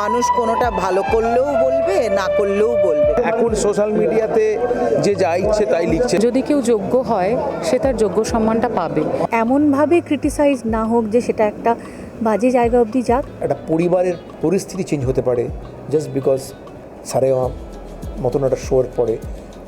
মানুষ কোনোটা ভালো করলেও বলবে না করলেও বলবে। এখন সোশ্যাল মিডিয়াতে যে যা ইচ্ছে তাই লিখছে। যদি কেউ যোগ্য হয় সে তার যোগ্য সম্মানটা পাবে। এমনভাবে ক্রিটিসাইজ না হোক যে সেটা একটা বাজে জায়গা অবধি যাক। একটা পরিবারের পরিস্থিতি চেঞ্জ হতে পারে জাস্ট বিকজ সারে মতন একটা শোর পরে।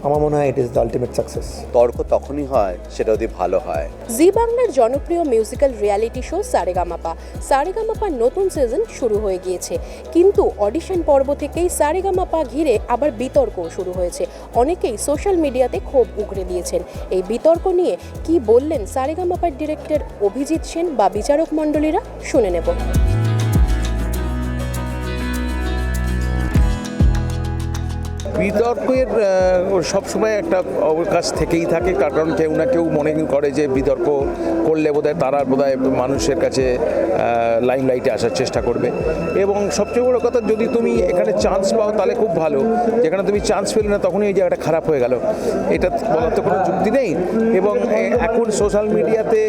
আমার মনে হয় it is the ultimate success তর্ক তখনই হয় সেটা যদি ভালো হয়। জি বাংলার জনপ্রিয় মিউজিক্যাল রিয়ালিটি শো সারেগামাপা। সারেগামাপার নতুন সিজন শুরু হয়ে গিয়েছে। কিন্তু অডিশন পর্ব থেকেই সারেগামাপা ঘিরে আবার বিতর্কও শুরু হয়েছে। অনেকেই সোশ্যাল মিডিয়াতে ক্ষোভ উগড়ে দিয়েছেন। এই বিতর্ক নিয়ে কি বললেন সারেগামাপার ডিরেক্টর অভিজিৎ সেন বা বিচারক মণ্ডলীরা শুনে নেব। বিতর্কের সবসময় একটা অবকাশ থেকেই থাকে, কারণ কেউ না কেউ মনে করে যে বিতর্ক করলে বোধহয় তারা বোধহয় মানুষের কাছে লাইম লাইটে আসার চেষ্টা করবে। এবং সবচেয়ে বড় কথা, যদি তুমি এখানে চান্স পাও, তাহলে খুব ভালো। যেখানে তুমি চান্স পেলে না, তখনই এই জায়গাটা খারাপ হয়ে গেল। এটা বলার তো কোনো যুক্তি নেই। এবং এখন সোশ্যাল মিডিয়াতে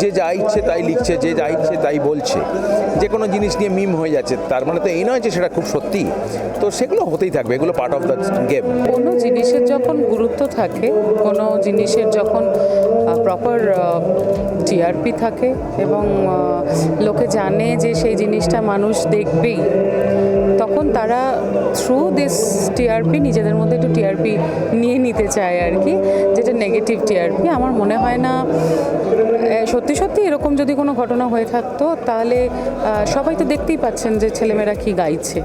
যে যা ইচ্ছে তাই লিখছে, যে যা ইচ্ছে তাই বলছে। যে কোনো জিনিস নিয়ে মিম হয়ে যাচ্ছে। তার মানে তো এই নয় যে সেটা খুব সত্যি। তো সেগুলো হতেই থাকবে। এগুলো পার্ট অফ দ্য গেম কোনো জিনিসের যখন গুরুত্ব থাকে, কোনো জিনিসের যখন প্রপার টিআরপি থাকে এবং লোকে জানে যে সেই জিনিসটা মানুষ দেখবেই। তখন তারা থ্রু দিস টিআরপি নিজেদের মধ্যে একটু টিআরপি নিয়ে নিতে চায় আর কি, যেটা নেগেটিভ টিআরপি আমার মনে হয় না সত্যি সত্যি এরকম যদি কোনো ঘটনা হয়ে থাকতো, তাহলে সবাই তো দেখতেই পাচ্ছেন যে ছেলেমেয়েরা কি গাইছে।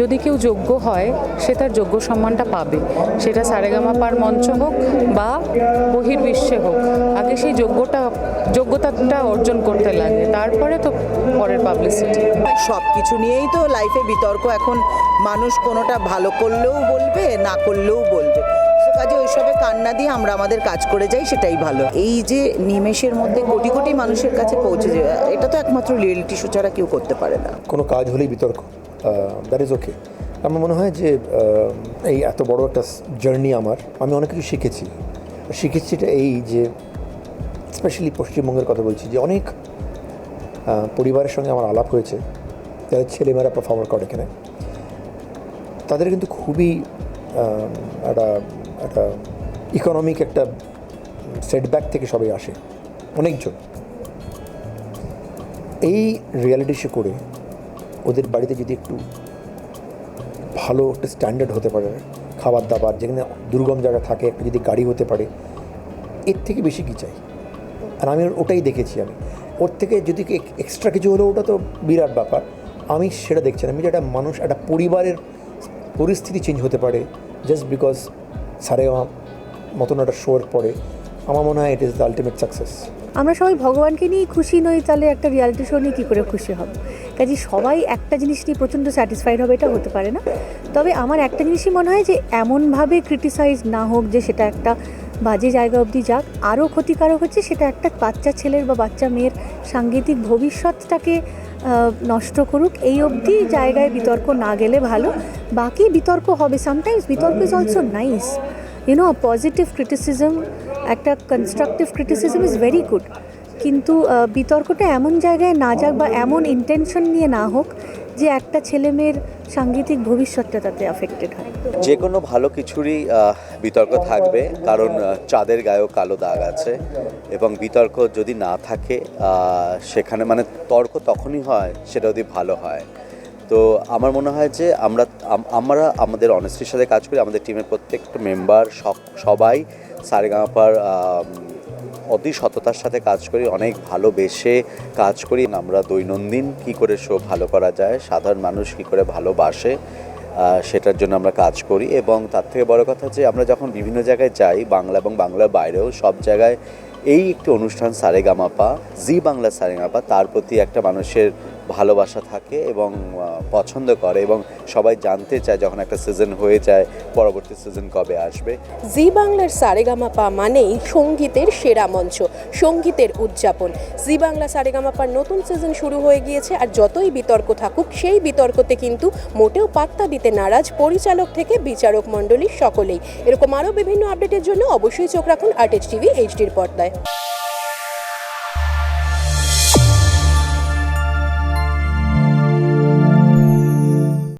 যদি কেউ যোগ্য হয়, সে তার যোগ্য সম্মানটা পাবে। সেটা সারেগামাপার মঞ্চ হোক বা বহির্বিশ্বে হোক, আগে সেই যোগ্যটা, যোগ্যতাটা অর্জন করতে লাগে, তারপরে তো পরের পাবলিসিটি সব কিছু নিয়েই তো লাইফে বিতর্ক এখন মানুষ কোনোটা ভালো করলেও বলবে, না করলেও বলবে। কাজে ওইসবে কান্না দিয়ে আমরা আমাদের কাজ করে যাই, সেটাই ভালো। এই যে নিমেষের মধ্যে কোটি কোটি মানুষের কাছে পৌঁছে যায়, এটা তো একমাত্র রিয়েলিটি শো ছাড়া কেউ করতে পারে না। কোনো কাজ হলেই বিতর্ক দ্যাট ইজ ওকে আমার মনে হয় যে এই এত বড় একটা জার্নি আমার, আমি অনেক কিছু শিখেছি। শিখেছি এটা এই যে স্পেশালি পশ্চিমবঙ্গের কথা বলছি যে অনেক পরিবারের সঙ্গে আমার আলাপ হয়েছে। যারা ছেলেমেয়েরা পারফর্মার করে এখানে, তাদের কিন্তু খুবই একটা একটা ইকোনমিক একটা সেটব্যাক থেকে সবাই আসে, অনেকজন। এই রিয়ালিটি শো করে ওদের বাড়িতে যদি একটু ভালো একটা স্ট্যান্ডার্ড হতে পারে খাবার দাবার যেখানে দুর্গম জায়গা থাকে, একটা যদি গাড়ি হতে পারে, এর থেকে বেশি কী চাই? আর আমি ওটাই দেখেছি আমি। ওর থেকে যদি এক্সট্রা কিছু হলো ওটা তো বিরাট ব্যাপার। আমি সেটা দেখছি না। আমি যে একটা মানুষ, একটা পরিবারের পরিস্থিতি চেঞ্জ হতে পারে জাস্ট বিকজ সারেগামা মতন একটা শোর পরে, আমার মনে হয় it is the ultimate success আমরা সবাই ভগবানকে নিয়েই খুশি নই, তাহলে একটা রিয়ালিটি শো নিয়ে কী করে খুশি হব? কাজে সবাই একটা জিনিস নিয়ে প্রচণ্ড স্যাটিসফাইড হবে, এটা হতে পারে না। তবে আমার একটা জিনিসই মনে হয় যে, এমনভাবে ক্রিটিসাইজ না হোক যে সেটা একটা বাজে জায়গা অবধি যাক। আরও ক্ষতিকারক হচ্ছে সেটা একটা বাচ্চা ছেলের বা বাচ্চা মেয়ের সাংগীতিক ভবিষ্যৎটাকে নষ্ট করুক। এই অবধি জায়গায় বিতর্ক না গেলে ভালো। বাকি বিতর্ক হবে সামটাইমস বিতর্ক is also nice you know positive criticism একটা constructive criticism is very good কিন্তু বিতর্কটা এমন জায়গায় না যাক বা এমন ইন্টেনশন নিয়ে না হোক যে একটা ছেলে মেয়ের সাংগীতিক ভবিষ্যৎটা তাতে অ্যাফেক্টেড হয়। যে কোনো ভালো কিছুরই বিতর্ক থাকবে, কারণ চাঁদের গায়েও কালো দাগ আছে এবং বিতর্ক যদি না থাকে সেখানে মানে তর্ক তখনই হয়, সেটা যদি ভালো হয়। তো আমার মনে হয় যে আমরা আমরা আমাদের অনেস্টির সাথে কাজ করি, আমাদের টিমের প্রত্যেকটা মেম্বার সব সবাই সারেগামাপার অতি সততার সাথে কাজ করি, অনেক ভালোবেসে কাজ করি। আমরা দৈনন্দিন কি করে শো ভালো করা যায়, সাধারণ মানুষ কি করে ভালোবাসে সেটার জন্য আমরা কাজ করি। এবং তার থেকে বড় কথা যে আমরা যখন বিভিন্ন জায়গায় যাই, বাংলা এবং বাংলার বাইরেও সব জায়গায় এই একটি অনুষ্ঠান সারেগামাপা, জি বাংলা সারেগামাপা, তার প্রতি একটা মানুষের ভালোবাসা থাকে এবং পছন্দ করে এবং সবাই জানতে চায় যখন একটা সিজন হয়ে যায়, পরবর্তী সিজন কবে আসবে। জি বাংলার সারেগামাপা মানেই সঙ্গীতের সেরা মঞ্চ, সঙ্গীতের উদযাপন। জি বাংলা সারেগামাপার নতুন সিজন শুরু হয়ে গিয়েছে আর যতই বিতর্ক থাকুক, সেই বিতর্কতে কিন্তু মোটেও পাত্তা দিতে নারাজ পরিচালক থেকে বিচারক মণ্ডলী সকলেই। এরকম আরও বিভিন্ন আপডেটের জন্য অবশ্যই চোখ রাখুন আর্টেজ টিভি এইচডির পর্দায়। Bye.